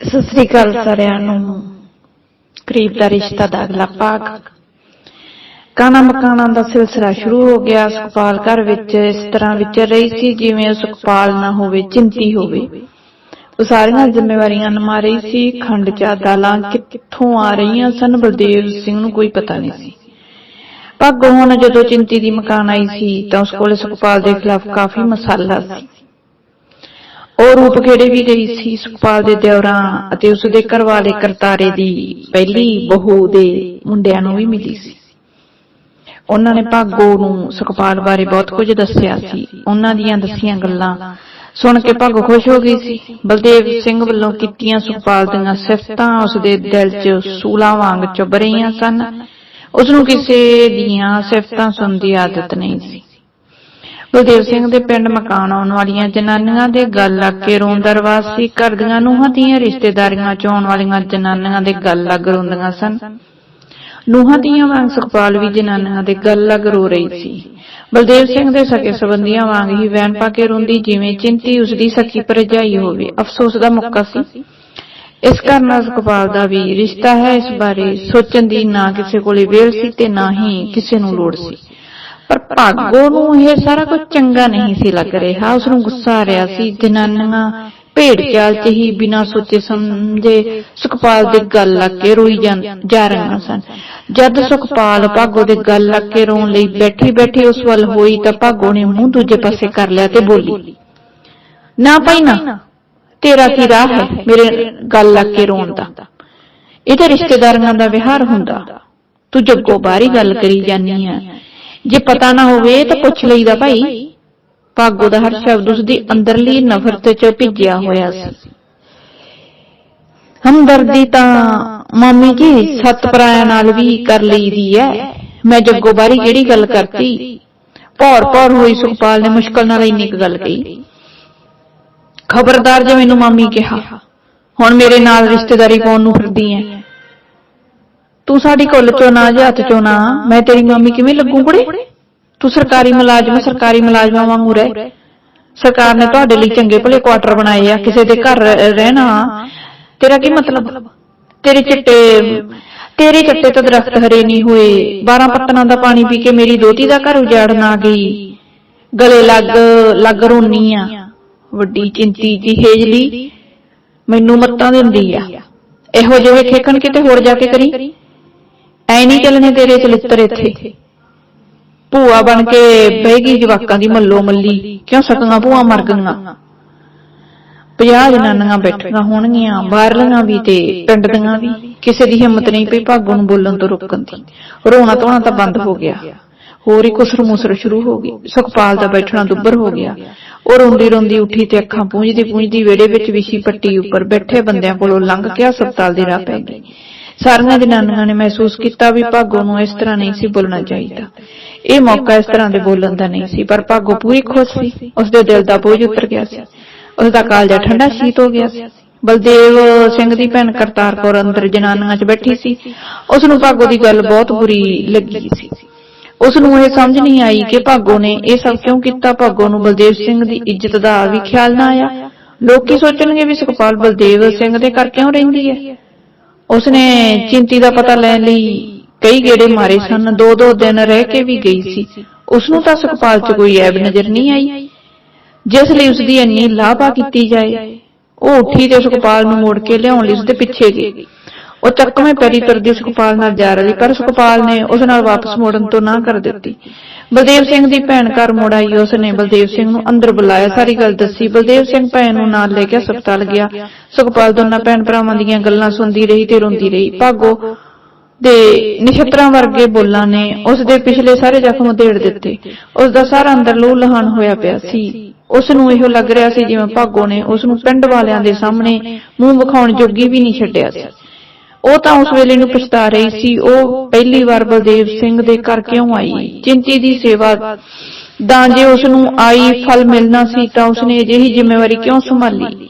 ਸਤਿ ਸ੍ਰੀ ਅਕਾਲ ਸਾਰਿਆਂ ਨੂੰ। ਕਰੀਬ ਦਾ ਰਿਸ਼ਤਾ ਦਾ ਅਗਲਾ ਭਾਗ ਕਾਣਾ ਮਕਾਣਾ ਦਾ ਸਿਲਸਿਲਾ ਸ਼ੁਰੂ ਹੋ ਗਿਆ। ਸੁਖਪਾਲ ਘਰ ਵਿੱਚ ਇਸ ਤਰ੍ਹਾਂ ਵਿਚਰ ਰਹੀ ਸੀ ਜਿਵੇਂ ਉਹ ਸੁਖਪਾਲ ਨਾ ਹੋਵੇ, ਚਿੰਤੀ ਹੋਵੇ। ਉਹ ਸਾਰੀਆਂ ਜ਼ਿੰਮੇਵਾਰੀਆਂ ਨਿਭਾ ਰਹੀ ਸੀ। ਖੰਡ ਚਾ ਦਾਲਾਂ ਕਿੱਥੋਂ ਆ ਰਹੀਆਂ ਸਨ ਬਲਦੇਵ ਸਿੰਘ ਨੂੰ ਕੋਈ ਪਤਾ ਨਹੀਂ ਸੀ। ਭਾਗੋ ਹੁਣ ਜਦੋਂ ਚਿੰਤੀ ਦੀ ਮਕਾਨ ਆਈ ਸੀ ਤਾਂ ਉਸ ਕੋਲ ਸੁਖਪਾਲ ਦੇ ਖਿਲਾਫ ਕਾਫੀ ਮਸਾਲਾ ਸੀ। ਉਹ ਰੂਪ ਖੇੜੇ ਵੀ ਗਈ ਸੀ, ਸੁਖਪਾਲ ਦੇ ਦਿਉਰਾਂ ਅਤੇ ਉਸ ਦੇ ਘਰ ਵਾਲੇ ਕਰਤਾਰੇ ਦੀ ਪਹਿਲੀ ਬਹੂ ਦੇ ਮੁੰਡਿਆਂ ਨੂੰ ਵੀ ਮਿਲੀ ਸੀ। ਉਹਨਾਂ ਨੇ ਭਾਗੋ ਨੂੰ ਸੁਖਪਾਲ ਬਾਰੇ ਬਹੁਤ ਕੁਝ ਦੱਸਿਆ ਸੀ। ਉਹਨਾਂ ਦੀਆਂ ਦੱਸੀਆਂ ਗੱਲਾਂ ਸੁਣ ਕੇ ਭਾਗੋ ਖੁਸ਼ ਹੋ ਗਈ ਸੀ। ਬਲਦੇਵ ਸਿੰਘ ਵੱਲੋਂ ਕੀਤੀਆਂ ਸੁਖਪਾਲ ਦੀਆਂ ਸਿਫਤਾਂ ਉਸ ਦੇ ਦਿਲ 'ਚ ਸੂਲਾਂ ਵਾਂਗ ਚੁੱਭ ਰਹੀਆਂ ਸਨ। ਉਸ ਨੂੰ ਕਿਸੇ ਦੀਆਂ ਸਿਫਤਾਂ ਸੁਣਨ ਦੀ ਆਦਤ ਨਹੀਂ ਸੀ। ਬਲਦੇਵ ਸਿੰਘ ਦੇ ਪਿੰਡ ਮਕਾਨ ਆਉਣ ਵਾਲੀਆਂ ਜਨਾਨੀਆਂ ਦੇ ਗੱਲ ਲੱਗ ਕੇ ਰੋਂਦਾ ਰਵਾਜ ਸੀ। ਘਰ ਦੀਆਂ ਨੂੰਹਾਂ ਦੀਆਂ ਰਿਸ਼ਤੇਦਾਰੀਆਂ ਚ ਆਉਣ ਵਾਲੀਆਂ ਜਨਾਨੀਆਂ ਦੇ ਗੱਲ ਲੱਗ ਰੋਂਦੀਆਂ ਸਨ। ਨੂੰਹਾਂ ਦੀਆਂ ਵਾਂਗ ਸੁਖਪਾਲ ਵੀ ਜਨਾਨੀਆਂ ਦੇ ਗੱਲ ਲੱਗ ਰੋ ਰਹੀ ਸੀ। ਬਲਦੇਵ ਸਿੰਘ ਦੇ ਸਕੇ ਸਬੰਧੀਆਂ ਵਾਂਗ ਹੀ ਵੈਨ ਪਾ ਕੇ ਰੋਂਦੀ ਜਿਵੇਂ ਚਿੰਤੀ ਉਸ ਦੀ ਸਕੀ ਭਰਜਾਈ ਹੋਵੇ। ਅਫਸੋਸ ਦਾ ਮੌਕਾ ਸੀ। ਇਸ ਘਰ ਨਾਲ ਸੁਖਪਾਲ ਦਾ ਵੀ ਰਿਸ਼ਤਾ ਹੈ। ਇਸ ਬਾਰੇ ਸੋਚਣ ਦੀ ਨਾ ਕਿਸੇ ਕੋਲੇ ਵੇਲ ਸੀ ਤੇ ਨਾ ਹੀ ਕਿਸੇ ਨੂੰ ਲੋੜ ਸੀ। ਪਰ ਭਾਗੋ ਨੂੰ ਇਹ ਸਾਰਾ ਕੁਝ ਚੰਗਾ ਨਹੀਂ ਸੀ ਲੱਗ ਰਿਹਾ। ਉਸ ਨੂੰ ਗੁੱਸਾ ਆ ਰਿਹਾ ਸੀ। ਜਨਾਨੀਆਂ ਭੇਡ ਚਾਲ ਚ ਹੀ ਬਿਨਾਂ ਸੋਚੇ ਸਮਝੇ ਸੁਖਪਾਲ ਦੇ ਗੱਲ ਲੱਗ ਕੇ ਰੋਈ ਜਾ ਰਹੀਆਂ ਸਨ। ਜਦ ਸੁਖਪਾਲ ਭਾਗੋ ਦੇ ਗੱਲ ਲੱਗ ਕੇ ਰੋਣ ਲਈ ਬੈਠੀ ਬੈਠੀ ਉਸ ਵੱਲ ਹੋਈ ਤਾਂ ਭਾਗੋ ਨੇ ਮੂੰਹ ਦੂਜੇ ਪਾਸੇ ਕਰ ਲਿਆ ਤੇ ਬੋਲੀ, ਨਾ ਭਾਈ ਨਾ, ਤੇਰਾ ਕੀ ਰਾਹ ਹੈ ਮੇਰੇ ਗੱਲ ਲੱਗ ਕੇ ਰੋਣ ਦਾ? ਇਹ ਤਾਂ ਰਿਸ਼ਤੇਦਾਰਾਂ ਦਾ ਵਿਹਾਰ ਹੁੰਦਾ। ਤੂੰ ਜੱਗੋ ਬਾਹਰੀ ਗੱਲ ਕਰੀ ਜਾਨੀ ਆ। ਜੇ ਪਤਾ ਨਾ ਹੋਵੇ ਤਾਂ ਪੁੱਛ ਲਈਦਾ ਭਾਈ। ਭਾਗੋ ਦਾ ਹਰ ਸ਼ਬਦ ਉਸ ਦੀ ਅੰਦਰਲੀ ਨਫ਼ਰਤ ਚ ਭਿੱਜਿਆ ਹੋਇਆ ਸੀ। ਹਮਦਰਦੀ ਤਾਂ ਮਾਮੀ ਜੀ ਸੱਤ ਪਰਾਇਆ ਨਾਲ ਵੀ ਕਰ ਲਈਦੀ ਐ। ਮੈਂ ਜੱਗੋ ਬਾਰੀ ਕਿਹੜੀ ਗੱਲ ਕਰਤੀ। ਭੌਰ ਭੌਰ ਹੋਈ ਸੁਖਪਾਲ ਨੇ ਮੁਸ਼ਕਲ ਨਾਲ ਇੰਨੀ ਕੁ ਗੱਲ ਕਹੀ। ਖਬਰਦਾਰ ਜੇ ਮੈਨੂੰ ਮਾਮੀ ਕਿਹਾ। ਹੁਣ ਮੇਰੇ ਨਾਲ ਰਿਸ਼ਤੇਦਾਰੀ ਪਾਉਣ ਨੂੰ ਫਿਰਦੀ ਐ? ਤੂੰ ਸਾਡੀ ਕੁੱਲ ਚੋਂ ਨਾ ਜਾਂ ਹੱਥ ਚੋਂ ਨਾ ਮੈਂ ਤੇਰੀ ਮਾਮੀ ਕਿਵੇਂ ਲੱਗੂ ਕੁੜੇ? ਤੂੰ ਸਰਕਾਰੀ ਮੁਲਾਜ਼ਮ ਸਰਕਾਰੀ ਮੁਲਾਜ਼ਮਾਂ ਵਾਂਗੂ ਰਹਿ। ਸਰਕਾਰ ਨੇ ਤੁਹਾਡੇ ਲਈ ਚੰਗੇ ਭਲੇ ਕੁਆਟਰ ਬਣਾਏ ਆ ਕਿਸੇ ਦੇ ਘਰ ਰਹਿ- ਰਹਿਣਾ। ਤੇਰਾ ਕੀ ਮਤਲਬ? ਤੇਰੇ ਚਿੱਟੇ ਤੇਰੇ ਚੱਟੇ ਤੋਂ ਦਰਖਤ ਹਰੇ ਨਹੀਂ ਹੋਏ। 12 ਪੱਤਨਾਂ ਦਾ ਪਾਣੀ ਪੀ ਕੇ ਮੇਰੀ ਦੋਤੀ ਦਾ ਘਰ ਉਜਾੜਨ ਆ ਗਈ। ਗਲੇ ਲੱਗ ਲੱਗ ਰੋਨੀ ਆ। ਵੱਡੀ ਚਿੰਤੀ ਜੀ ਹੇਜਲੀ ਮੈਨੂੰ ਮੱਤਾਂ ਦਿੰਦੀ ਆ। ਇਹੋ ਜਿਹੇ ਖੇਕਣ ਕਿਤੇ ਹੋਰ ਜਾ ਕੇ ਕਰੀ ਐ ਨਹੀਂ ਚੱਲਣੇ ਤੇਰੇ ਚਲਿੱਤਰ ਇੱਥੇ। ਭੂਆ ਬਣ ਕੇ ਬਹਿਗੀ ਜਵਾਕਾਂ ਦੀ ਮੱਲੋ ਮੱਲੀ। ਕਿਉਂ ਸਕੀਆਂ ਭੂਆ ਮਰ ਗਈਆਂ? 50 ਜਨਾਨੀਆਂ ਬੈਠੀਆਂ ਹੋਣਗੀਆਂ ਬਾਹਰਲੀਆਂ ਵੀ ਤੇ ਪਿੰਡ ਦੀਆਂ ਵੀ। ਕਿਸੇ ਦੀ ਹਿੰਮਤ ਨਹੀਂ ਪਈ ਭਾਗੋ ਨੂੰ ਬੋਲਣ ਤੋਂ ਰੋਕਣ ਦੀ। ਰੋਣਾ ਧੋਣਾ ਤਾਂ ਬੰਦ ਹੋ ਗਿਆ। ਹੋਰ ਹੀ ਕੁਸਰ ਮੁਸਰ ਸ਼ੁਰੂ ਹੋ ਗਈ ਸੁਖਪਾਲ ਦਾ ਬੈਠਣਾ ਦੁੱਬਰ ਹੋ ਗਿਆ। ਉਹ ਰੋਂਦੀ ਰੋਂਦੀ ਉੱਠੀ ਤੇ ਅੱਖਾਂ ਪੂੰਝਦੀ ਪੂੰਝਦੀ ਵਿਹੜੇ ਵਿੱਚ ਵਿਛੀ ਪੱਟੀ ਉੱਪਰ ਬੈਠੇ ਬੰਦਿਆਂ ਕੋਲੋਂ ਲੰਘ ਕੇ ਹਸਪਤਾਲ ਦੀ ਰਾਹ ਪੈ ਗਈ ਸਾਰੀਆਂ ਜਨਾਨੀਆਂ ਨੇ ਮਹਿਸੂਸ ਕੀਤਾ ਵੀ ਭਾਗੋ ਨੂੰ ਇਸ ਤਰ੍ਹਾਂ ਨਹੀਂ ਸੀ ਬੋਲਣਾ ਚਾਹੀਦਾ। ਇਹ ਮੌਕਾ ਇਸ ਤਰ੍ਹਾਂ ਦੇ ਬੋਲਣ ਦਾ ਨਹੀਂ ਸੀ, ਪਰ ਭਾਗੋ ਪੂਰੀ ਖੁਸ਼ ਸੀ। ਉਸ ਦੇ ਦਿਲ ਦਾ ਬੋਝ ਉਤਰ ਗਿਆ ਸੀ। ਉਸ ਦਾ ਕਾਲਜਾ ਠੰਡਾ ਸ਼ੀਤ ਹੋ ਗਿਆ ਸੀ। ਬਲਦੇਵ ਸਿੰਘ ਦੀ ਭੈਣ ਕਰਤਾਰ ਕੌਰ ਅੰਦਰ ਜਨਾਨੀਆਂ 'ਚ ਬੈਠੀ ਸੀ। ਉਸ ਨੂੰ ਭਾਗੋ ਦੀ ਗੱਲ ਬਹੁਤ ਬੁਰੀ ਲੱਗੀ ਸੀ। ਉਸ ਨੂੰ ਇਹ ਸਮਝ ਨਹੀਂ ਆਈ ਕਿ ਭਾਗੋ ਨੇ ਇਹ ਸਭ ਕਿਉਂ ਕੀਤਾ। ਭਾਗੋ ਨੂੰ ਬਲਦੇਵ ਸਿੰਘ ਦੀ ਇੱਜ਼ਤ ਦਾ ਵੀ ਖਿਆਲ ਨਾ ਆਇਆ। ਲੋਕੀ ਸੋਚਣਗੇ ਵੀ ਸੁਖਪਾਲ ਬਲਦੇਵ ਸਿੰਘ ਦੇ ਘਰ ਕਿਉਂ ਰਹਿੰਦੀ ਹੈ? ਉਸਨੇ ਚਿੰਤੀ ਦਾ ਪਤਾ ਲੈਣ ਲਈ ਕਈ ਗੇੜੇ ਮਾਰੇ ਸਨ। ਦੋ ਦੋ ਦਿਨ ਰਹਿ ਕੇ ਵੀ ਗਈ ਸੀ। ਉਸ ਨੂੰ ਤਾਂ ਸੁਖਪਾਲ 'ਚ ਕੋਈ ਐਬ ਨਜ਼ਰ ਨਹੀਂ ਆਈ। ਜਿਸ ਲਈ ਉਸ ਦੀ ਇੰਨੀ ਲਾਭਾ ਕੀਤੀ ਜਾਏ ਉਹ ਉੱਠੀ ਤੇ ਸੁਖਪਾਲ ਨੂੰ ਮੋੜ ਕੇ ਲਿਆਉਣ ਲਈ ਉਸਦੇ ਪਿੱਛੇ ਗਈ। ਉਹ ਚੱਕਵੇਂ ਪੈਰੀ ਤੁਰਦੀ ਸੁਖਪਾਲ ਨਾਲ ਜਾ ਰਹੀ, ਪਰ ਸੁਖਪਾਲ ਨੇ ਉਸ ਨਾਲ ਵਾਪਸ ਮੋੜਨ ਤੋਂ ਨਾ ਕਰ ਦਿੱਤੀ। ਬਲਦੇਵ ਸਿੰਘ ਦੀ ਭੈਣ ਘਰ ਮੁੜ ਆਈ ਉਸ ਨੇ ਬਲਦੇਵ ਸਿੰਘ ਨੂੰ ਅੰਦਰ ਬੁਲਾਇਆ, ਸਾਰੀ ਗੱਲ ਦੱਸੀ। ਬਲਦੇਵ ਸਿੰਘ ਭੈਣ ਨੂੰ ਨਾਲ ਲੈ ਕੇ ਹਸਪਤਾਲ ਗਿਆ। ਸੁਖਪਾਲ ਦੋਨਾਂ ਭੈਣ ਭਰਾਵਾਂ ਦੀਆਂ ਗੱਲਾਂ ਸੁਣਦੀ ਰਹੀ ਤੇ ਰੋਂਦੀ ਰਹੀ। ਭਾਗੋ ਦੇ ਨਛੱਤਰਾਂ ਵਰਗੇ ਬੋਲਾਂ ਨੇ ਉਸ ਦੇ ਪਿਛਲੇ ਸਾਰੇ ਜ਼ਖਮ ਉਧੇੜ ਦਿੱਤੇ। ਉਸ ਦਾ ਸਾਰਾ ਅੰਦਰ ਲਹੂ ਲਹਾਨ ਹੋਇਆ ਪਿਆ ਸੀ। ਉਸ ਨੂੰ ਇਹੋ ਲੱਗ ਰਿਹਾ ਸੀ ਜਿਵੇਂ ਭਾਗੋ ਨੇ ਉਸ ਨੂੰ ਪਿੰਡ ਵਾਲਿਆਂ ਦੇ ਸਾਹਮਣੇ ਮੂੰਹ ਵਿਖਾਉਣ ਜੋਗੀ ਵੀ ਨਹੀਂ ਛੱਡਿਆ ਸੀ। ਉਹ ਤਾਂ ਉਸ ਵੇਲੇ ਨੂੰ ਪਛਤਾ ਰਹੀ ਸੀ। ਉਹ ਪਹਿਲੀ ਵਾਰ ਬਲਦੇਵ ਸਿੰਘ ਦੇ ਘਰ ਕਿਉਂ ਆਈ? ਚਿੰਤੀ ਦੀ ਸੇਵਾ ਦਾ ਜੇ ਉਸ ਨੂੰ ਆਈ ਫਲ ਮਿਲਣਾ ਸੀ ਤਾਂ ਉਸਨੇ ਅਜਿਹੀ ਜ਼ਿੰਮੇਵਾਰੀ ਕਿਉਂ ਸੰਭਾਲੀ?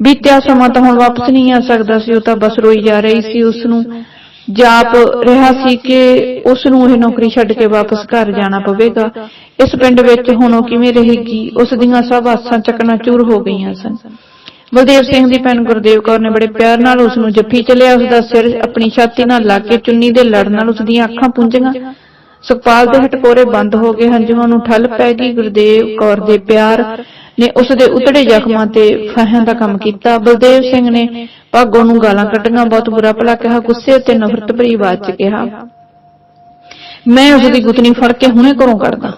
ਬੀਤਿਆ ਸਮਾਂ ਤਾਂ ਹੁਣ ਵਾਪਸ ਨਹੀਂ ਆ ਸਕਦਾ ਸੀ। ਉਹ ਤਾਂ ਬਸ ਰੋਈ ਜਾ ਰਹੀ ਸੀ। ਉਸ ਨੂੰ ਜਾਪ ਰਿਹਾ ਸੀ ਕਿ ਉਸ ਨੂੰ ਇਹ ਨੌਕਰੀ ਛੱਡ ਕੇ ਵਾਪਸ ਘਰ ਜਾਣਾ ਪਵੇਗਾ। ਇਸ ਪਿੰਡ ਵਿੱਚ ਹੁਣ ਉਹ ਕਿਵੇਂ ਰਹੇਗੀ? ਉਸ ਦੀਆਂ ਸਭ ਆਸਾਂ ਚਕਨਾਚੂਰ ਹੋ ਗਈਆਂ ਸਨ। ਬਲਦੇਵ ਸਿੰਘ ਦੀ ਭੈਣ ਗੁਰਦੇਵ ਕੌਰ ਨੇ ਬੜੇ ਪਿਆਰ ਨਾਲ ਉਸ ਨੂੰ ਜੱਫੀ ਚ ਲਿਆ ਉਸ ਦਾ ਸਿਰ ਆਪਣੀ ਛਾਤੀ ਨਾਲ ਲਾ ਕੇ ਚੁੰਨੀ ਦੇ ਲੜ ਨਾਲ ਉਸ ਦੀਆਂ ਅੱਖਾਂ ਪੁੰਝੀਆਂ। ਸੁਖਪਾਲ ਦੇ ਹਟਕੋਰੇ ਬੰਦ ਹੋ ਗਏ ਹੰਝੂਆਂ ਨੂੰ ਠੱਲ ਪੈ ਗਈ। ਗੁਰਦੇਵ ਕੌਰ ਦੇ ਪਿਆਰ ਨੇ ਉਸ ਦੇ ਉਤੜੇ ਜ਼ਖਮਾਂ ਤੇ ਫਾਹਾਂ ਦਾ ਕੰਮ ਕੀਤਾ। ਬਲਦੇਵ ਸਿੰਘ ਨੇ ਭਾਗੋ ਨੂੰ ਗਾਲਾਂ ਕੱਢੀਆਂ, ਬਹੁਤ ਬੁਰਾ ਭਲਾ ਕਿਹਾ, ਗੁੱਸੇ ਤੇ ਨਫ਼ਰਤ ਭਰੀ ਆਵਾਜ਼ 'ਚ ਕਿਹਾ, ਮੈਂ ਉਸ ਦੀ ਗੁੱਤਨੀ ਫੜ ਕੇ ਹੁਣੇ ਘਰੋਂ ਕੱਢਦਾ।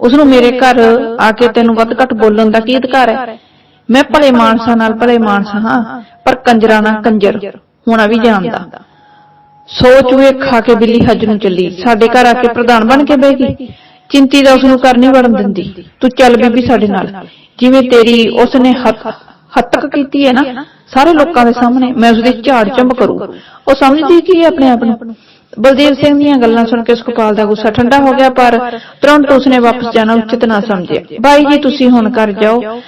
ਉਸ ਨੂੰ ਮੇਰੇ ਘਰ ਆ ਕੇ ਤੈਨੂੰ ਵੱਧ ਘੱਟ ਬੋਲਣ ਦਾ ਕੀ ਅਧਿਕਾਰ ਹੈ? ਮੈਂ ਭਲੇ ਮਾਨਸਾਂ ਨਾਲ ਭਲੇ ਮਾਨਸ ਹਾਂ ਪਰ ਕੰਜਰਾਂ ਨਾਲ ਕੰਜਰ। ਹੋਣਾ ਵੀ ਜਾਣਦਾ। ਸੋਚ ਵੇ ਖਾ ਕੇ ਬਿੱਲੀ ਹੱਜ ਨੂੰ ਚੱਲੀ। ਸਾਡੇ ਘਰ ਆ ਕੇ ਪ੍ਰਧਾਨ ਬਣ ਕੇ ਬਹਿ ਗਈ। ਚਿੰਤੀ ਦਾ ਉਸ ਨੂੰ ਕਰ ਨਹੀਂ ਵੜਨ ਦਿੰਦੀ। ਤੂੰ ਚੱਲ ਬੀਬੀ ਸਾਡੇ ਨਾਲ। ਜਿਵੇਂ ਤੇਰੀ ਉਸ ਨੇ ਹੱਤਕ ਕੀਤੀ ਹੈ ਨਾ ਸਾਰੇ ਲੋਕਾਂ ਦੇ ਸਾਹਮਣੇ ਮੈਂ ਉਸ ਦੀ ਝਾੜ ਚੰਬ ਕਰੂ। ਉਹ ਸਮਝਦੀ ਕੀ ਹੈ ਆਪਣੇ ਆਪ ਨੂੰ? ਬਲਦੇਵ ਸਿੰਘ ਦੀਆਂ ਗੱਲਾਂ ਸੁਣ ਕੇ ਸੁਖਪਾਲ ਦਾ ਗੁੱਸਾ ਠੰਡਾ ਹੋ ਗਿਆ ਪਰ ਤੁਰੰਤ ਉਸਨੇ ਵਾਪਸ ਜਾਣਾ ਉਚਿਤ ਨਾ ਸਮਝਿਆ। ਬਾਈ ਜੀ ਤੁਸੀਂ ਹੁਣ ਕਰ ਜਾਓ।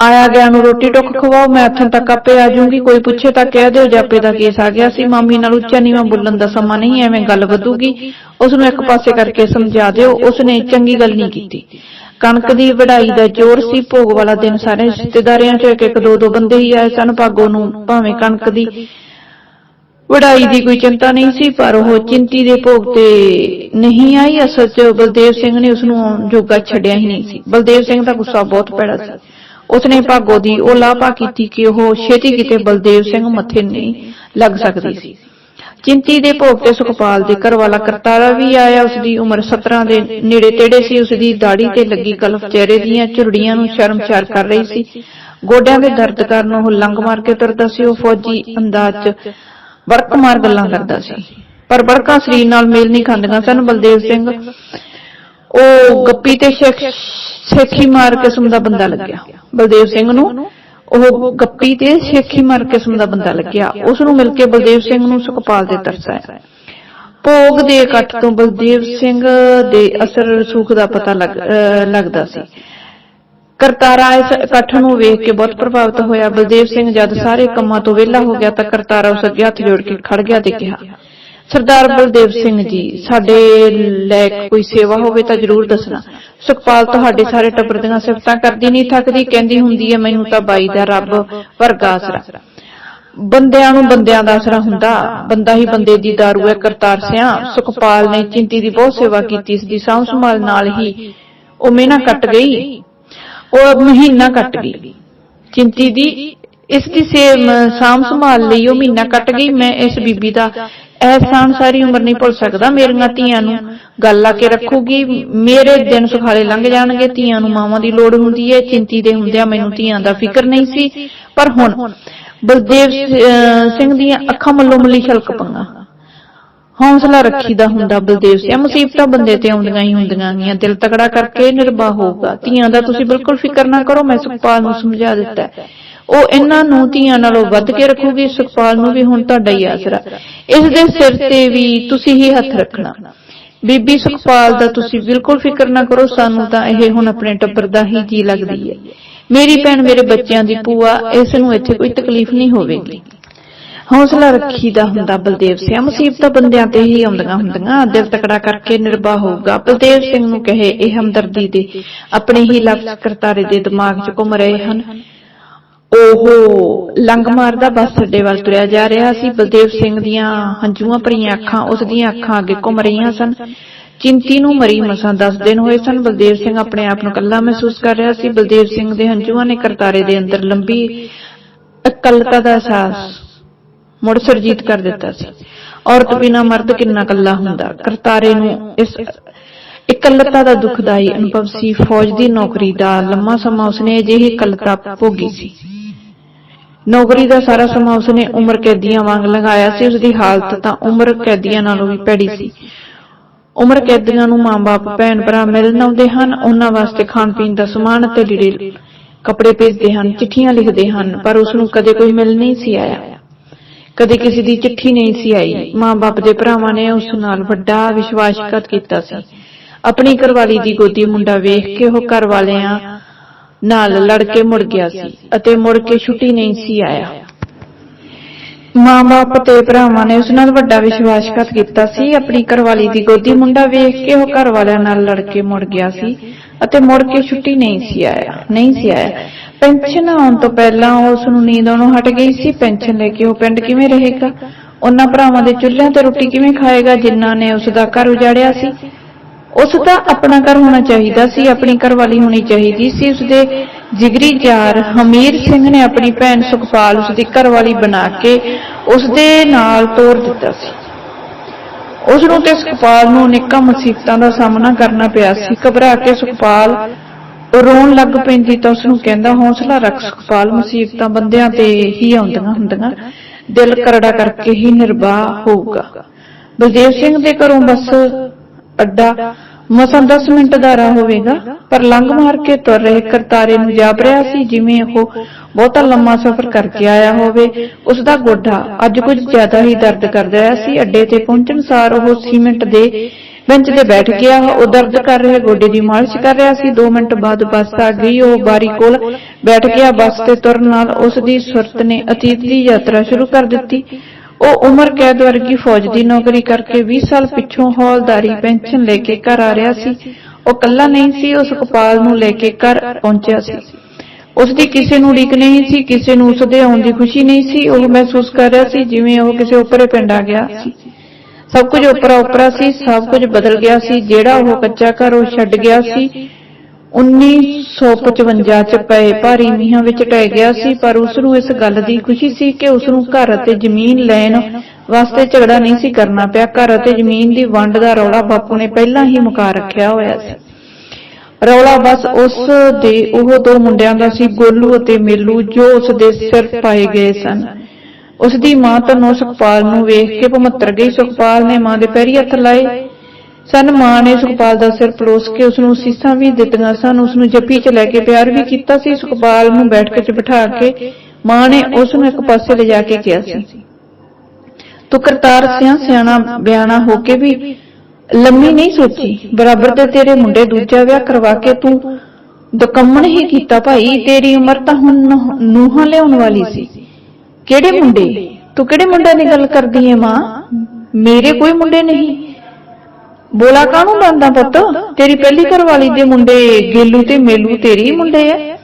ਆਇਆ ਗਿਆ ਨੂੰ ਰੋਟੀ ਟੁੱਕ ਖਵਾਓ, ਮੈਂ ਹੱਥਾਂ ਤੱਕ ਆਪੇ ਆ ਜਾਊਂਗੀ। ਕੋਈ ਪੁੱਛੇ ਤਾਂ ਕਹਿ ਦਿਓ ਜਾਪੇ ਦਾ ਕੇਸ ਆ ਗਿਆ ਸੀ। ਮਾਮੀ ਨਾਲ ਉੱਚਾ ਨੀਵਾਂ ਬੋਲਣ ਦਾ ਸਮਾਂ ਨਹੀਂ, ਐਵੇਂ ਗੱਲ ਵਧੂਗੀ। ਉਸ ਨੂੰ ਇੱਕ ਪਾਸੇ ਕਰਕੇ ਸਮਝਾ ਦਿਓ, ਉਸ ਨੇ ਚੰਗੀ ਗੱਲ ਨਹੀਂ ਕੀਤੀ। ਕਣਕ ਦੀ ਵਢਾਈ ਦਾ ਜ਼ੋਰ ਸੀ, ਭੋਗ ਵਾਲਾ ਦਿਨ ਸਾਰੇ ਰਿਸ਼ਤੇਦਾਰਿਆਂ ਚੋਂ ਇੱਕ ਇੱਕ ਦੋ ਦੋ ਬੰਦੇ ਹੀ ਆਏ ਸਨ। ਭਾਗੋ ਨੂੰ ਭਾਵੇਂ ਕਣਕ ਦੀ ਵਢਾਈ ਦੀ ਕੋਈ ਚਿੰਤਾ ਨਹੀਂ ਸੀ, ਪਰ ਉਹ ਚਿੰਤੀ ਦੇ ਭੋਗ ਤੇ ਨਹੀਂ ਆਈ। ਅਸਲ 'ਚ ਬਲਦੇਵ ਸਿੰਘ ਨੇ ਉਸ ਨੂੰ ਜੋਗਾ ਛੱਡਿਆ ਹੀ ਨਹੀਂ ਸੀ। ਬਲਦੇਵ ਸਿੰਘ ਦਾ ਗੁੱਸਾ ਬਹੁਤ ਭੈੜਾ ਸੀ। ਉਸਨੇ ਭਾਗੋ ਦੀ ਉਹ ਲਾਪਾ ਕੀਤੀ ਕਿ ਉਹ ਛੇਤੀ ਕਿਤੇ ਬਲਦੇਵ ਸਿੰਘ ਮੱਥੇ ਨਹੀਂ ਲੱਗ ਸਕਦੀ ਸੀ। ਚਿੰਤੀ ਦੇ ਭੋਗ ਤੇ ਸੁਖਪਾਲ ਦੇ ਘਰ ਵਾਲਾ ਕਰਤਾਰਾ ਵੀ ਆਇਆ। ਉਸ ਦੀ ਉਮਰ 17 ਦੇ ਨੇੜੇ ਤੇੜੇ ਸੀ। ਉਸ ਦੀ ਦਾੜੀ ਤੇ ਲੱਗੀ ਕਲਫ ਚਿਹਰੇ ਦੀਆਂ ਝੁਰੜੀਆਂ ਨੂੰ ਸ਼ਰਮਸ਼ਾਰ ਕਰ ਰਹੀ ਸੀ। ਗੋਡਿਆਂ ਦੇ ਦਰਦ ਕਾਰਨ ਉਹ ਲੰਗ ਮਾਰ ਕੇ ਤੁਰਦਾ ਸੀ। ਉਹ ਫੌਜੀ ਅੰਦਾਜ਼ 'ਚ ਵਰਕ ਮਾਰ ਗੱਲਾਂ ਕਰਦਾ ਸੀ। ਪਰ ਬੜਕਾ ਸਰੀਰ ਨਾਲ ਮੇਲ ਨਹੀਂ ਖਾਂਦੀਆਂ ਸਨ। ਬਲਦੇਵ ਸਿੰਘ ਉਹ ਗੱਪੀ ਤੇ ਸ਼ੇਖ ਸੇਖੀ ਮਾਰ ਕਿਸਮ ਦਾ ਬੰਦਾ ਲੱਗਿਆ। ਬਲਦੇਵ ਸਿੰਘ ਨੂੰ ਉਹ ਗੱਪੀ ਤੇ ਸੇਖੀ ਮਾਰ ਕਿਸਮ ਦਾ ਬੰਦਾ ਲੱਗਿਆ। ਉਸ ਨੂੰ ਮਿਲ ਕੇ ਬਲਦੇਵ ਸਿੰਘ ਨੂੰ ਸੁਖਪਾਲ ਦੇ ਤਰਸ ਆਇਆ। ਭੋਗ ਦੇ ਇਕੱਠ ਤੋਂ ਬਲਦੇਵ ਸਿੰਘ ਦੇ ਅਸਰ ਰਸੂਖ ਦਾ ਪਤਾ ਲੱਗਦਾ ਸੀ। ਕਰਤਾਰਾ ਇਸ ਇਕੱਠ ਨੂੰ ਵੇਖ ਕੇ ਬਹੁਤ ਪ੍ਰਭਾਵਿਤ ਹੋਇਆ। ਬਲਦੇਵ ਸਿੰਘ ਜਦ ਸਾਰੇ ਕੰਮਾਂ ਤੋਂ ਵਿਹਲਾ ਹੋ ਗਿਆ ਤਾਂ ਕਰਤਾਰਾ ਉਸ ਅੱਗੇ ਹੱਥ ਜੋੜ ਕੇ ਖੜ ਗਿਆ ਤੇ ਕਿਹਾ। ਸਰਦਾਰ ਬਲਦੇਵ ਸਿੰਘ ਜੀ ਸਾਡੇ ਲਾਇਕ ਕੋਈ ਸੇਵਾ ਹੋਵੇ ਤਾਂ ਜ਼ਰੂਰ ਦੱਸਣਾ। ਸੁਖਪਾਲ ਤੁਹਾਡੇ ਸਾਰੇ ਟੱਬਰ ਦੀਆਂ ਸਿਫਤਾਂ ਕਰਦੀ ਨਹੀਂ ਥੱਕਦੀ ਕਹਿੰਦੀ ਹੁੰਦੀ ਹੈ ਮੈਨੂੰ ਤਾਂ ਬਾਈ ਦਾ ਰੱਬ ਵਰਗਾ ਆਸਰਾ। ਬੰਦਿਆਂ ਨੂੰ ਬੰਦਿਆਂ ਦਾ ਆਸਰਾ ਹੁੰਦਾ। ਬੰਦਾ ਹੀ ਬੰਦੇ ਦੀ ਦਾਰੂ ਹੈ ਕਰਤਾਰ ਸਿਆ ਸੁਖਪਾਲ ਨੇ ਚਿੰਤੀ ਦੀ ਬਹੁਤ ਸੇਵਾ ਕੀਤੀ ਇਸ ਦੀ ਸਾਂਭ ਸੰਭਾਲ ਨਾਲ ਹੀ ਉਹ ਮਹੀਨਾ ਕੱਟ ਗਈ। ਉਹ ਮਹੀਨਾ ਕੱਟ ਗਈ। ਚਿੰਤੀ ਦੀ ਇਸ ਦੀ ਸੇਮ ਸਾਂਭ ਸੰਭਾਲ ਲਈ ਉਹ ਮਹੀਨਾ ਕੱਟ ਗਈ ਮੈਂ ਇਸ ਬੀਬੀ ਦਾ ਅਹਿਸਾਨ ਸਾਰੀ ਉਮਰ ਨਹੀਂ ਭੁੱਲ ਸਕਦਾ ਮੇਰੀਆਂ ਧੀਆਂ ਨੂੰ। ਗੱਲ ਲਾ ਕੇ ਰੱਖੂਗੀ, ਮੇਰੇ ਦਿਨ ਸੁਖਾਲੇ ਲੰਘ ਜਾਣਗੇ, ਧੀਆਂ ਨੂੰ ਮਾਵਾਂ ਦੀ ਲੋੜ ਹੁੰਦੀ ਹੈ ਚਿੰਤੀ ਦੇ ਹੁੰਦਿਆਂ ਮੈਨੂੰ ਧੀਆਂ ਦਾ ਫਿਕਰ ਨਹੀਂ ਸੀ। ਪਰ ਹੁਣ ਬਲਦੇਵ ਸਿੰਘ ਦੀਆਂ ਅੱਖਾਂ ਮੱਲੋ ਮੱਲੀ ਛਲਕ ਪੰਗਾ ਹੌਸਲਾ ਰੱਖੀਦਾ ਹੁੰਦਾ ਬਲਦੇਵ ਸਿੰਘ ਮੁਸੀਬਤਾਂ ਬੰਦੇ ਤੇ ਆਉਂਦੀਆਂ ਹੀ ਹੁੰਦੀਆਂ ਗੀਆਂ ਦਿਲ ਤਕੜਾ ਕਰਕੇ ਨਿਰਭਾ ਹੋਊਗਾ। ਧੀਆਂ ਦਾ ਤੁਸੀਂ ਬਿਲਕੁਲ ਫਿਕਰ ਨਾ ਕਰੋ, ਮੈਂ ਸੁਖਪਾਲ ਨੂੰ ਸਮਝਾ ਦਿੱਤਾ। ਉਹ ਇਹਨਾਂ ਨੂੰ ਧੀਆਂ ਨਾਲੋਂ ਵੱਧ ਕੇ ਰੱਖੂਗੀ, ਸੁਖਪਾਲ ਨੂੰ ਵੀ ਹੁਣ ਤੁਹਾਡਾ ਹੀ ਆਸਰਾ। ਇਸ ਦੇ ਸਿਰ ਤੇ ਵੀ ਤੁਸੀਂ ਹੀ ਹੱਥ ਰੱਖਣਾ। ਬੀਬੀ ਸੁਖਪਾਲ ਦਾ ਤੁਸੀਂ ਬਿਲਕੁਲ ਫਿਕਰ ਨਾ ਕਰੋ, ਸਾਨੂੰ ਤਾਂ ਇਹ ਹੁਣ ਆਪਣੇ ਟੱਬਰ ਦਾ ਹੀ ਜੀ ਲੱਗਦੀ ਹੈ। ਮੇਰੀ ਭੈਣ ਮੇਰੇ ਬੱਚਿਆਂ ਦੀ ਭੂਆ, ਇਸ ਨੂੰ ਇੱਥੇ ਕੋਈ ਤਕਲੀਫ ਨਹੀਂ ਹੋਵੇਗੀ। ਹੌਸਲਾ ਰੱਖੀਦਾ ਹੁੰਦਾ ਬਲਦੇਵ ਸਿੰਘ। ਮੁਸੀਬਤਾਂ ਬੰਦਿਆਂ ਤੇ ਹੀ ਆਉਂਦੀਆਂ ਹੁੰਦੀਆਂ। ਦਿਲ ਤਕੜਾ ਕਰਕੇ ਨਿਰਭਾ ਹੋਊਗਾ। ਬਲਦੇਵ ਸਿੰਘ ਨੂੰ ਕਹੇ, ਇਹ ਹਮਦਰਦੀ ਦੇ ਆਪਣੇ ਹੀ ਲਫ਼ਜ਼ ਕਰਤਾਰੇ ਦੇ ਦਿਮਾਗ 'ਚ ਘੁੰਮ ਰਹੇ ਹਨ। ਉਹ ਲੰਗ ਮਾਰਦਾ ਬੱਸ ਅੱਡੇ ਵੱਲ ਤੁਰਿਆ ਜਾ ਰਿਹਾ ਸੀ। ਬਲਦੇਵ ਸਿੰਘ ਦੀਆਂ ਹੰਝੂਆਂ ਭਰੀਆਂ ਅੱਖਾਂ ਉਸ ਦੀਆਂ ਅੱਖਾਂ ਅੱਗੇ ਘੁੰਮ ਰਹੀਆਂ ਸਨ। ਚਿੰਤੀ ਨੂੰ ਮਰੀ ਮਸਾਂ 10 ਦਿਨ ਹੋਏ ਸਨ। ਬਲਦੇਵ ਸਿੰਘ ਆਪਣੇ ਆਪ ਨੂੰ ਇਕੱਲਾ ਮਹਿਸੂਸ ਕਰ ਰਿਹਾ ਸੀ। ਬਲਦੇਵ ਸਿੰਘ ਦੇ ਹੰਝੂਆਂ ਨੇ ਕਰਤਾਰੇ ਦੇ ਅੰਦਰ ਲੰਬੀ ਇਕੱਲਤਾ ਦਾ ਅਹਿਸਾਸ ਮੁੜ ਸਰਜੀਤ ਕਰ ਦਿੱਤਾ ਸੀ। ਔਰਤ ਬਿਨਾ ਮਰਦ ਕਿੰਨਾ ਇਕੱਲਾ ਹੁੰਦਾ। ਕਰਤਾਰੇ ਨੂੰ ਇਸ ਇਕੱਲਤਾ ਦਾ ਦੁਖਦਾਈ ਅਨੁਭਵ ਸੀ। ਫੌਜ ਦੀ ਨੌਕਰੀ ਦਾ ਲੰਮਾ ਸਮਾਂ ਉਸਨੇ ਅਜਿਹੀ ਇਕੱਲਤਾ ਭੋਗੀ ਸੀ। ਨੌਕਰੀ ਦਾ ਸਾਰਾ ਸਮਾਂ ਉਸਨੇ ਉਮਰ ਕੈਦੀਆਂ ਵਾਂਗ ਲਗਾਇਆ ਸੀ, ਉਸਦੀ ਹਾਲਤ ਤਾਂ ਉਮਰ ਕੈਦੀਆਂ ਨਾਲੋਂ ਵੀ ਭੈੜੀ ਸੀ। ਉਮਰ ਕੈਦੀਆਂ ਨੂੰ ਮਾਂ-ਬਾਪ ਭੈਣ ਭਰਾ ਮਿਲਣ ਆਉਂਦੇ ਹਨ, ਉਹਨਾਂ ਵਾਸਤੇ ਖਾਣ ਪੀਣ ਦਾ ਸਮਾਨ ਅਤੇ ਲੀੜੇ ਕੱਪੜੇ ਭੇਜਦੇ ਹਨ, ਚਿੱਠੀਆਂ ਲਿਖਦੇ ਹਨ, ਪਰ ਉਸ ਨੂੰ ਕਦੇ ਕੋਈ ਮਿਲ ਨਹੀਂ ਸੀ ਆਇਆ। ਕਦੇ ਕਿਸੇ ਦੀ ਚਿੱਠੀ ਨਹੀਂ ਸੀ ਆਈ। ਮਾਂ-ਬਾਪ ਦੇ ਭਰਾਵਾਂ ਨੇ ਉਸ ਨਾਲ ਵੱਡਾ ਵਿਸ਼ਵਾਸਘਾਤ ਕੀਤਾ ਸੀ। ਆਪਣੀ ਘਰਵਾਲੀ ਦੀ ਗੋਦੀ ਮੁੰਡਾ ਵੇਖ ਕੇ ਉਹ ਘਰ ਵਾਲਿਆਂ ਨਾਲ ਲੜ ਕੇ ਮੁੜ ਗਿਆ ਸੀ ਅਤੇ ਮੁੜ ਕੇ ਛੁੱਟੀ ਨਹੀਂ ਸੀ ਆਇਆ। ਮਾਂ-ਬਾਪ ਤੇ ਭਰਾਵਾਂ ਨੇ ਉਸ ਨਾਲ ਵੱਡਾ ਵਿਸ਼ਵਾਸਘਾਤ ਕੀਤਾ ਸੀ ਆਪਣੀ ਘਰਵਾਲੀ ਦੀ ਗੋਦੀ ਮੁੰਡਾ ਵੇਖ ਕੇ ਉਹ ਘਰ ਵਾਲਿਆਂ ਨਾਲ ਲੜ ਕੇ ਮੁੜ ਗਿਆ ਸੀ ਅਤੇ ਮੁੜ ਕੇ ਛੁੱਟੀ ਨਹੀਂ ਸੀ ਆਇਆ ਨਹੀਂ ਸੀ ਆਇਆ। ਪੈਨਸ਼ਨ ਆਉਣ ਤੋਂ ਪਹਿਲਾਂ ਉਸ ਨੂੰ ਨੀਂਦ ਆਉਣੋਂ ਹਟ ਗਈ ਸੀ ਪੈਨਸ਼ਨ ਲੈ ਕੇ ਉਹ ਪਿੰਡ ਕਿਵੇਂ ਰਹੇਗਾ? ਉਹਨਾਂ ਭਰਾਵਾਂ ਦੇ ਚੁੱਲ੍ਹਿਆਂ ਤੇ ਰੋਟੀ ਕਿਵੇਂ ਖਾਏਗਾ ਜਿਨ੍ਹਾਂ ਨੇ ਉਸ ਦਾ ਘਰ ਉਜਾੜਿਆ ਸੀ। ਉਸ ਦਾ ਆਪਣਾ ਘਰ ਹੋਣਾ ਚਾਹੀਦਾ ਸੀ, ਆਪਣੀ ਘਰਵਾਲੀ ਹੋਣੀ ਚਾਹੀਦੀ ਸੀ। ਉਸਦੇ ਜਿਗਰੀ ਯਾਰ ਹਮੀਰ ਸਿੰਘ ਨੇ ਆਪਣੀ ਭੈਣ ਸੁਖਪਾਲ ਉਸਦੀ ਘਰਵਾਲੀ ਬਣਾ ਕੇ ਉਸਦੇ ਨਾਲ ਤੋਰ ਦਿੱਤਾ ਸੀ। ਉਸ ਨੂੰ ਤੇ ਸੁਖਪਾਲ ਨੂੰ ਅਨੇਕਾਂ ਮੁਸੀਬਤਾਂ ਦਾ ਸਾਹਮਣਾ ਕਰਨਾ ਪਿਆ ਸੀ। ਘਬਰਾ ਕੇ ਸੁਖਪਾਲ ਰੋਣ ਲੱਗ ਪੈਂਦੀ ਤਾਂ ਉਸ ਨੂੰ ਕਹਿੰਦਾ, ਹੌਸਲਾ ਰੱਖ ਸੁਖਪਾਲ, ਮੁਸੀਬਤਾਂ ਬੰਦਿਆਂ ਤੇ ਹੀ ਆਉਂਦੀਆਂ ਹੁੰਦੀਆਂ। ਦਿਲ ਕਰੜਾ ਕਰਕੇ ਹੀ ਨਿਰਵਾਹ ਹੋਊਗਾ। ਬਲਦੇਵ ਸਿੰਘ ਦੇ ਘਰੋਂ ਬਸ ਅੱਡਾ। ਮਸਾਂ 10 ਮਿੰਟ ਦਾ ਰਾਹ ਹੋਵੇਗਾ, ਪਰ ਲੰਘ ਮਾਰ ਕੇ ਤੁਰ ਰਹੇ ਕਰਤਾਰੇ ਨੂੰ ਜਾਪ ਰਿਹਾ ਸੀ, ਜਿਵੇਂ ਉਹ ਬਹੁਤਾ ਲੰਮਾ ਸਫ਼ਰ ਕਰਕੇ ਆਇਆ ਹੋਵੇ। ਉਸ ਦਾ ਗੋਡਾ ਅੱਜ ਕੁਝ ਜ਼ਿਆਦਾ ਹੀ ਦਰਦ ਕਰ ਰਿਹਾ ਸੀ। ਅੱਡੇ ਤੇ ਪਹੁੰਚਣ ਸਾਰ ਉਹ ਸੀਮੈਂਟ ਦੇ ਬੈਂਚ ਤੇ ਬੈਠ ਗਿਆ। ਉਹ ਦਰਦ ਕਰ ਰਿਹਾ ਗੋਡੇ ਦੀ ਮਾਲਿਸ਼ ਕਰ ਰਿਹਾ ਸੀ। 2 ਮਿੰਟ ਬਾਅਦ ਬੱਸ ਆ ਗਈ। ਉਹ ਬਾਰੀ ਕੋਲ ਬੈਠ ਗਿਆ। ਬੱਸ ਤੇ ਤੁਰਨ ਨਾਲ ਉਸ ਦੀ ਸੁਰਤ ਨੇ ਅਤੀਤ ਦੀ ਯਾਤਰਾ ਸ਼ੁਰੂ ਕਰ ਦਿੱਤੀ। ਉਹ ਉਮਰ ਕੈਦ ਵਰਗੀ ਫੌਜ ਦੀ ਨੌਕਰੀ ਕਰਕੇ 20 ਸਾਲ ਪਿੱਛੋਂ ਹੌਲਦਾਰੀ, ਪੈਨਸ਼ਨ ਲੈ ਕੇ ਘਰ ਆ ਰਿਹਾ ਸੀ। ਉਹ ਕੱਲਾ ਨਹੀਂ ਸੀ ਉਸ ਕਪਾਲ ਨੂੰ ਲੈ ਕੇ ਘਰ ਪਹੁੰਚਿਆ ਸੀ। ਉਸ ਦੀ ਕਿਸੇ ਨੂੰ ਉਡੀਕ ਨਹੀਂ ਸੀ, ਕਿਸੇ ਨੂੰ ਉਸ ਦੇ ਆਉਣ ਦੀ ਖੁਸ਼ੀ ਨਹੀਂ ਸੀ, ਉਹ ਮਹਿਸੂਸ ਕਰ ਰਿਹਾ ਸੀ ਜਿਵੇਂ ਉਹ ਕਿਸੇ ਉੱਪਰੇ ਪਿੰਡ ਆ ਗਿਆ ਸੀ। ਸਭ ਕੁਝ ਉਪਰਾ ਉਪਰਾ ਸੀ, ਸਭ ਕੁਝ ਬਦਲ ਗਿਆ ਸੀ। ਜਿਹੜਾ ਉਹ ਕੱਚਾ ਘਰ ਉਹ ਛੱਡ ਗਿਆ ਸੀ। 1955 ਚ ਪਏ ਭਾਰੀ ਮੀਂਹਾਂ ਵਿੱਚ ਟਹਿ ਗਿਆ ਸੀ, ਪਰ ਉਸ ਨੂੰ ਇਸ ਗੱਲ ਦੀ ਖੁਸ਼ੀ ਸੀ ਕਿ ਉਸ ਨੂੰ ਘਰ ਅਤੇ ਜ਼ਮੀਨ ਲੈਣ ਵਾਸਤੇ ਝਗੜਾ ਨਹੀਂ ਸੀ ਕਰਨਾ ਪਿਆ। ਘਰ ਅਤੇ ਜ਼ਮੀਨ ਦੀ ਵੰਡ ਦਾ ਰੌਲਾ ਬਾਪੂ ਨੇ ਪਹਿਲਾਂ ਹੀ ਮੁਕਾ ਰੱਖਿਆ ਹੋਇਆ ਸੀ। ਰੌਲਾ ਬਸ ਉਸ ਦੇ, ਉਹ ਦੋ ਮੁੰਡਿਆਂ ਦਾ ਸੀ, ਗੋਲੂ ਅਤੇ ਮੇਲੂ, ਜੋ ਉਸ ਦੇ ਸਿਰ ਪਾਏ ਗਏ ਸਨ। ਉਸ ਦੀ ਮਾਂ ਤਨੋ ਸੁਖਪਾਲ ਨੂੰ ਵੇਖ ਕੇ ਭਮੱਤਰ ਗਈ। ਸੁਖਪਾਲ ਨੇ ਮਾਂ ਦੇ ਪੈਰੀ ਹੱਥ ਲਾਏ। ਸਨ ਮਾਂ ਨੇ ਸੁਖਪਾਲ ਦਾ ਸਿਰ ਪਲੋਸ ਕੇ ਉਸ ਨੂੰ ਸੀਸਾਂ ਵੀ ਦਿੱਤੀਆਂ ਸਨ। ਉਸ ਨੂੰ ਜੱਫੀ 'ਚ ਲੈ ਕੇ ਪਿਆਰ ਵੀ ਕੀਤਾ ਸੀ। ਸੁਖਪਾਲ ਨੂੰ ਬੈਠਕ 'ਚ ਬਿਠਾ ਕੇ ਮਾਂ ਨੇ ਉਸ ਨੂੰ ਇੱਕ ਪਾਸੇ ਲਿਜਾ ਕੇ ਕਿਹਾ ਸੀ। ਤੂੰ ਕਰਤਾਰ ਸਿਆਂ ਸਿਆਣਾ ਬਿਆਣਾ ਹੋ ਕੇ ਵੀ ਲੰਮੀ ਨਹੀਂ ਸੋਚੀ। ਬਰਾਬਰ ਤੇ ਤੇਰੇ ਮੁੰਡੇ ਦੂਜਾ ਵਿਆਹ ਕਰਵਾ ਕੇ ਤੂੰ ਦੁਕੰਮਣ ਹੀ ਕੀਤਾ ਭਾਈ। ਤੇਰੀ ਉਮਰ ਤਾਂ ਹੁਣ ਨੂਹਾਂ ਲਿਆਉਣ ਵਾਲੀ ਸੀ। ਕਿਹੜੇ ਮੁੰਡੇ? ਤੂੰ ਕਿਹੜੇ ਮੁੰਡਿਆਂ ਦੀ ਗੱਲ ਕਰਦੀ ਹੈ ਮਾਂ? ਮੇਰੇ ਕੋਈ ਮੁੰਡੇ ਨਹੀਂ। ਬੋਲਾ ਕਾਹਨੂੰ ਬੰਦਾ ਪੁੱਤ? ਤੇਰੀ ਪਹਿਲੀ ਘਰਵਾਲੀ ਦੇ ਮੁੰਡੇ ਗੇਲੂ ਤੇ ਮੇਲੂ ਤੇਰੀ ਮੁੰਡੇ ਐ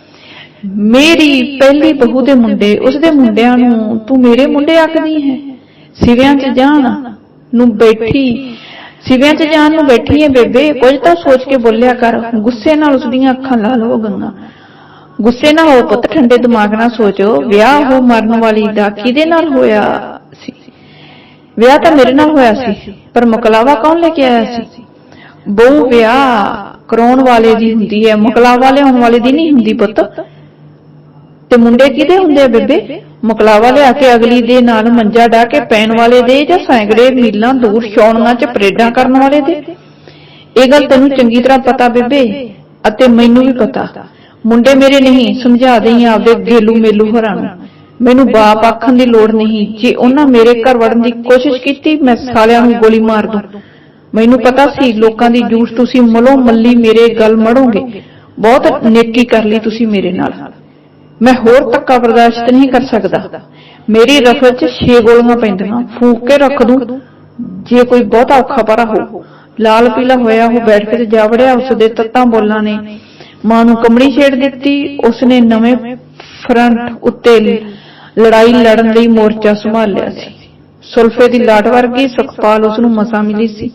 ਮੇਰੀ ਪਹਿਲੀ ਬਹੂ ਦੇ ਮੁੰਡੇ ਉਸਦੇ ਮੁੰਡਿਆਂ ਨੂੰ ਤੂੰ ਮੇਰੇ ਮੁੰਡੇ ਆਖਦੀ ਹੈ। ਸਿਵਿਆਂ 'ਚ ਜਾਣ ਨੂੰ ਬੈਠੀ, ਸਿਵਿਆਂ 'ਚ ਜਾਣ ਨੂੰ ਬੈਠੀ ਹੈ ਬੇਬੇ, ਕੁਝ ਤਾਂ ਸੋਚ ਕੇ ਬੋਲਿਆ ਕਰ, ਗੁੱਸੇ ਨਾਲ ਉਸਦੀਆਂ ਅੱਖਾਂ ਲਾਲ ਹੋ ਗਈਆਂ ਗੁੱਸੇ ਨਾ ਹੋ ਪੁੱਤ ਠੰਡੇ ਦਿਮਾਗ ਨਾਲ ਸੋਚੋ, ਵਿਆਹ ਉਹ ਮਰਨ ਵਾਲੀ ਦਾ ਕਿਹਦੇ ਨਾਲ ਹੋਇਆ ਸੀ। ਵਿਆਹ ਤਾਂ ਮੇਰੇ ਨਾਲ ਹੋਇਆ ਸੀ। ਪਰ ਮੁਕਲਾਵਾ ਕੌਣ ਲੈ ਕੇ ਆਇਆ ਸੀ? ਬਹੁ ਵਿਆਹ ਕਰਾਉਣ ਵਾਲੇ ਦੀ ਹੁੰਦੀ ਹੈ, ਮੁਕਲਾਵਾ ਲਿਆਉਣ ਵਾਲੇ ਦੀ ਨਹੀਂ ਹੁੰਦੀ ਪੁੱਤ। ਤੇ ਮੁੰਡੇ ਕਿਹਦੇ ਹੁੰਦੇ ਆ ਬੇਬੇ? ਮੁਕਲਾਵਾ ਲਿਆ ਕੇ ਅਗਲੀ ਦੇ ਨਾਲ ਮੰਜਾ ਢਾ ਕੇ ਪੈਣ ਵਾਲੇ ਦੇ ਜਾਂ ਸੈਂਕੜੇ ਮੀਲਾਂ ਦੂਰ ਛਾਉਣੀਆਂ 'ਚ ਪਰੇਡਾਂ ਕਰਨ ਵਾਲੇ ਦੇ? ਇਹ ਗੱਲ ਤੈਨੂੰ ਚੰਗੀ ਤਰ੍ਹਾਂ ਪਤਾ ਬੇਬੇ, ਅਤੇ ਮੈਨੂੰ ਵੀ ਪਤਾ। ਮੁੰਡੇ ਮੇਰੇ ਨਹੀਂ, ਸਮਝਾ ਦੇਈ ਆਪਦੇ ਗੇਲੂ ਮੇਲੂ ਹਰਾਂ ਨੂੰ। ਮੈਨੂੰ ਬਾਪ ਆਖਣ ਦੀ ਲੋੜ ਨਹੀਂ ਜੇ ਉਹਨਾਂ ਮੇਰੇ ਘਰ ਵੜਨ ਦੀ ਕੋਸ਼ਿਸ਼ ਕੀਤੀ ਮੈਂ ਸਾਲਿਆਂ ਨੂੰ ਗੋਲੀ ਮਾਰ ਦੂੰ। ਮੈਨੂੰ ਪਤਾ ਸੀ ਲੋਕਾਂ ਦੀ ਜੂਠ ਤੁਸੀਂ ਮਲੋ ਮੱਲੀ ਮੇਰੇ ਗੱਲ ਮੜੋਗੇ। ਬਹੁਤ ਨੇਕੀ ਕਰ ਲਈ ਤੁਸੀਂ ਮੇਰੇ ਨਾਲ। ਮੈਂ ਹੋਰ ਧੱਕਾ ਬਰਦਾਸ਼ਤ ਨਹੀਂ ਕਰ ਸਕਦਾ। ਮੇਰੀ ਰਫਲ 'ਚ 6 ਗੋਲੀਆਂ ਪੈਂਦੀਆਂ। ਫੂਕ ਕੇ ਰੱਖ ਦੂੰ। ਜੇ ਕੋਈ ਬਹੁਤਾ ਔਖਾ ਪਰਾ ਹੋ ਲਾਲ ਪੀਲਾ ਹੋਇਆ ਉਹ ਬੈਠ ਕੇ ਜਾ ਵੜਿਆ ਉਸ ਦੇ ਤੱਤਾਂ ਬੋਲਾਂ ਨੇ ਮਾਂ ਨੂੰ ਕੰਬਣੀ ਛੇੜ ਦਿੱਤੀ ਉਸਨੇ ਨਵੇਂ ਫਰੰਟ ਉੱਤੇ ਲੜਾਈ ਲੜਨ ਲਈ ਮੋਰਚਾ ਸੰਭਾਲਿਆ ਸੀ। ਸੁਲਫੇ ਦੀ ਲਾਟ ਵਰਗੀ ਸੁਖਪਾਲ ਉਸ ਨੂੰ ਮਸਾ ਮਿਲੀ ਸੀ।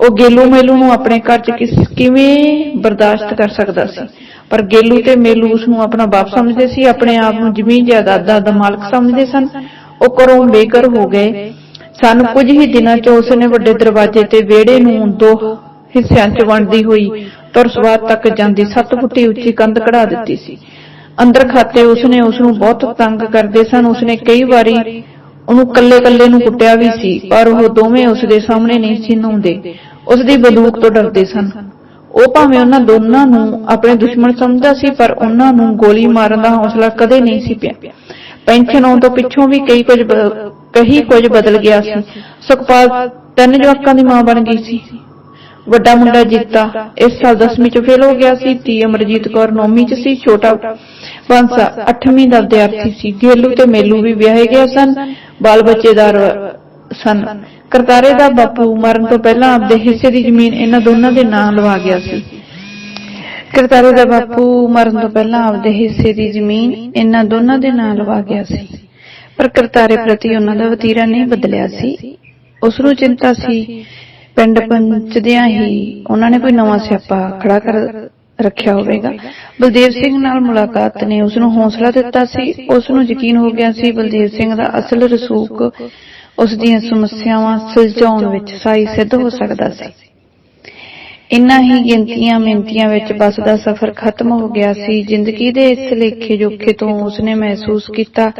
ਉਹ ਗੇਲੂ ਮੇਲੂ ਨੂੰ ਆਪਣੇ ਘਰ 'ਚ ਕਿਸ ਕਿਵੇਂ ਬਰਦਾਸ਼ਤ ਕਰ ਸਕਦਾ ਸੀ। ਪਰ ਗੇਲੂ ਤੇ ਮੇਲੂ ਉਸ ਨੂੰ ਆਪਣਾ ਬਾਪ ਸਮਝਦੇ ਸੀ, ਆਪਣੇ ਆਪ ਨੂੰ ਜ਼ਮੀਨ ਜਾਇਦਾਦਾਂ ਦਾ ਮਾਲਕ ਸਮਝਦੇ ਸਨ। ਉਹ ਘਰੋਂ ਬੇਘਰ ਹੋ ਗਏ। ਸਨ ਕੁਝ ਹੀ ਦਿਨਾਂ 'ਚ ਉਸ ਨੇ ਵੱਡੇ ਦਰਵਾਜ਼ੇ ਤੇ ਵਿਹੜੇ ਨੂੰ ਦੋ ਹਿੱਸਿਆਂ 'ਚ ਵੰਡਦੀ ਹੋਈ ਤੁਰਸਵਾਦ ਤੱਕ ਜਾਂਦੀ 7 ਫੁੱਟੀ ਉੱਚੀ ਕੰਧ ਕਢਾ ਦਿੱਤੀ ਸੀ। ਅੰਦਰ ਖਾਤੇ ਉਸਨੇ ਉਸ ਨੂੰ ਬਹੁਤ ਤੰਗ ਕਰਦੇ ਸਨ। ਉਸਨੇ ਕਈ ਵਾਰੀ ਉਹਨੂੰ ਕੱਲੇ-ਕੱਲੇ ਨੂੰ ਕੁੱਟਿਆ ਵੀ ਸੀ, ਪਰ ਉਹ ਦੋਵੇਂ ਉਸ ਸਾਹਮਣੇ ਨਹੀਂ ਸੀ ਨਹਾਉਂਦੇ। ਉਸ ਬੰਦੂਕ ਤੋਂ ਡਰਦੇ ਸਨ। ਉਹ ਭਾਵੇਂ ਉਹਨਾਂ ਦੋਨਾਂ ਨੂੰ ਆਪਣੇ ਦੁਸ਼ਮਣ ਸਮਝਦਾ ਸੀ, ਪਰ ਉਹਨਾਂ ਨੂੰ ਗੋਲੀ ਮਾਰਨ ਦਾ ਹੌਸਲਾ ਕਦੇ ਨਹੀਂ ਸੀ ਪਿਆ। ਪੈਨਸ਼ਨ ਆਉਣ ਤੋਂ ਪਿੱਛੋਂ ਵੀ ਕਈ ਕੁਝ ਕਹੀ ਕੁਝ ਬਦਲ ਗਿਆ ਸੀ। ਸੁਖਪਾਲ ਤਿੰਨ ਜਵਾਕਾਂ ਦੀ ਮਾਂ ਬਣ ਗਈ ਸੀ। ਵੱਡਾ ਮੁੰਡਾ ਜੀਤਾ, ਇਸ ਸਾਲ 10ਵੀਂ ਚ ਫੇਲ ਹੋ ਗਿਆ ਸੀ ਤੀ ਅਮਰਜੀਤ ਕੌਰ 9ਵੀਂ ਚ ਸੀ, ਛੋਟਾ ਬੰਸਾ 8ਵੀਂ ਦਾ ਵਿਦਿਆਰਥੀ ਸੀ। ਗੇਲੂ ਤੇ ਮੇਲੂ ਵੀ ਵਿਆਹੇ ਗਏ ਸਨ, ਬਾਲ ਬੱਚੇਦਾਰ ਸਨ। ਕਰਤਾਰੇ ਦਾ ਬਾਪੂ ਮਰਨ ਤੋਂ ਪਹਿਲਾਂ ਆਪਦੇ ਹਿੱਸੇ ਦੀ ਜ਼ਮੀਨ ਇਹਨਾਂ ਦੋਨਾਂ ਦੇ ਨਾਂ ਲਵਾ ਗਿਆ ਸੀ। ਕਰਤਾਰੇ ਦਾ ਬਾਪੂ ਮਰਨ ਤੋਂ ਪਹਿਲਾਂ ਆਪਦੇ ਹਿੱਸੇ ਦੀ ਜ਼ਮੀਨ ਇਹਨਾਂ ਦੋਨਾਂ ਦੇ ਨਾਂ ਲਵਾ ਗਿਆ ਸੀ। ਪਰ ਕਰਤਾਰੇ ਪ੍ਰਤੀ ਉਹਨਾਂ ਦਾ ਵਤੀਰਾ ਨਹੀਂ ਬਦਲਿਆ ਸੀ। ਉਸ ਨੂੰ ਚਿੰਤਾ ਸੀ ਪਿੰਡ ਪੰਚਦਿਆਂ ਹੀ ਉਹਨਾਂ ਨੇ ਕੋਈ ਨਵਾਂ ਸਿਆਪਾ ਖੜਾ ਕਰ ਰੱਖਿਆ ਹੋਵੇਗਾ। ਬਲਦੇਵ ਸਿੰਘ ਨਾਲ ਮੁਲਾਕਾਤ ਨੇ ਉਸ ਨੂੰ ਹੌਸਲਾ ਦਿੱਤਾ ਸੀ। ਉਸ ਨੂੰ ਯਕੀਨ ਹੋ ਗਿਆ ਸੀ ਬਲਦੇਵ ਸਿੰਘ ਦਾ ਅਸਲ ਰਸੂਖ ਉਸ ਦੀਆਂ ਸਮੱਸਿਆਵਾਂ ਸੁਲਝਾਉਣ ਵਿੱਚ ਸਾਈ ਸਿੱਧ ਹੋ ਸਕਦਾ ਸੀ। ਇਨ੍ਹਾਂ ਹੀ ਗਿਣਤੀਆਂ ਮਿੰਤੀਆਂ ਵਿੱਚ ਬੱਸ ਦਾ ਸਫ਼ਰ ਖਤਮ ਹੋ ਗਿਆ ਸੀ। ਜ਼ਿੰਦਗੀ ਦੇ ਇਸ ਲੇਖੇ ਜੋਖੇ ਤੋਂ ਉਸਨੇ ਮਹਿਸੂਸ ਕੀਤਾ,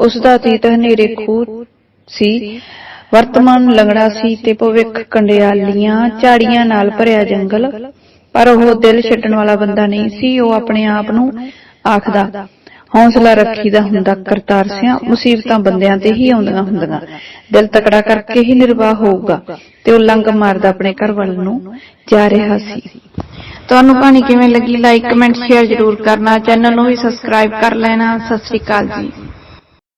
ਉਸ ਦਾ ਅਤੀਤ ਹਨੇਰੇ ਖੂਹ ਸੀ। ਵਰਤਮਾਨ ਲੰਗੜਾ ਸੀ ਤੇ ਭਵਿੱਖ ਕੰਡਿਆਲੀਆਂ ਝਾੜੀਆਂ ਨਾਲ ਭਰਿਆ ਜੰਗਲ। ਪਰ ਉਹ ਦਿਲ ਛੱਡਣ ਵਾਲਾ ਬੰਦਾ ਨਹੀਂ ਸੀ, ਉਹ ਆਪਣੇ ਆਪ ਨੂੰ ਆਖਦਾ, ਹੌਸਲਾ ਰੱਖੀਦਾ ਹੁੰਦਾ, ਕਰਤਾਰ ਸਿਆ, ਮੁਸੀਬਤਾਂ ਬੰਦਿਆਂ ਤੇ ਹੀ ਆਉਂਦੀਆਂ ਹੁੰਦੀਆਂ। ਦਿਲ ਤਕੜਾ ਕਰਕੇ ਹੀ ਨਿਰਵਾਹ ਹੋਊਗਾ। ਤੇ ਉਹ ਲੰਗ ਮਾਰਦਾ ਆਪਣੇ ਘਰ ਵੱਲ ਨੂੰ ਜਾ ਰਿਹਾ ਸੀ। ਤੁਹਾਨੂੰ ਕਹਾਣੀ ਕਿਵੇਂ ਲੱਗੀ? ਲਾਈਕ ਕਮੈਂਟ ਸ਼ੇਅਰ ਜ਼ਰੂਰ ਕਰਨਾ। ਚੈਨਲ ਨੂੰ ਵੀ ਸਬਸਕ੍ਰਾਈਬ ਕਰ ਲੈਣਾ। ਸਤਿ ਸ੍ਰੀ ਅਕਾਲ ਜੀ।